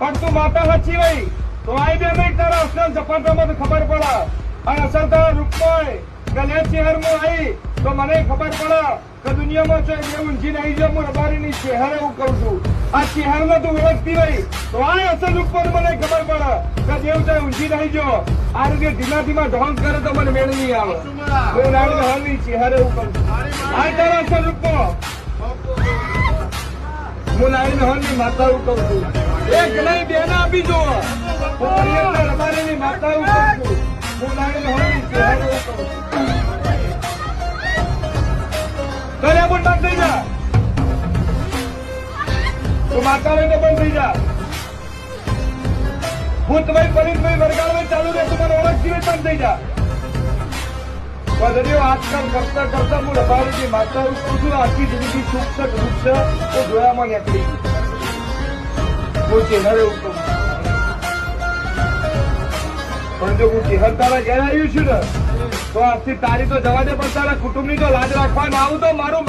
પણ તું માતા સાચી હોય તો આઈ બે નહીં તારા અસલ સપાટામાં તો ખબર પડે. અને અસલ તારા રૂપમાં ગલે શહેરમાં આવી તો મને ખબર પડે કે દુનિયામાં છે એ ઊંઝી નહીં જો હું રબારીની શહેર એવું કહું છું. આ શહેરમાં તું ઓળખતી હોય તો આ અસલ રૂપ પર મને ખબર પડે કે દેવ છે ઊંઝી નહીં જો આ રીતે ધીમા ધીમા ઢોંગ કરે તો મને મેળ નહીં આવે. હું નાની હાલની શહેર એવું કહું છું. આ તારા અસલ રૂપમાં હું નાની નહોની માતા કહું છું. એક નહીં બેન આપી જો હું માતા કહું છું. પણ બંધ થઈ જા. તું માતા લઈને બંધ થઈ જા. હું તમારી પરીતભાઈ વરગાડવા ચાલુ રહે, તું મને ઓળખતી બંધ થઈ જા. પદરીઓ આજકાલ કરતા કરતા હું રબારીની માતા છું આખી જિંદગી સુખ દુઃખ છે, તો જોયામાં નીકળી ગઈ હું ચહેર એવું પણ જો હું ચહેર તારા ઘેર આવ્યું છું ને, તો આજથી તારી તો જવા દે, પણ તારા કુટુંબની તો લાજ રાખવા ના આવું તો મારું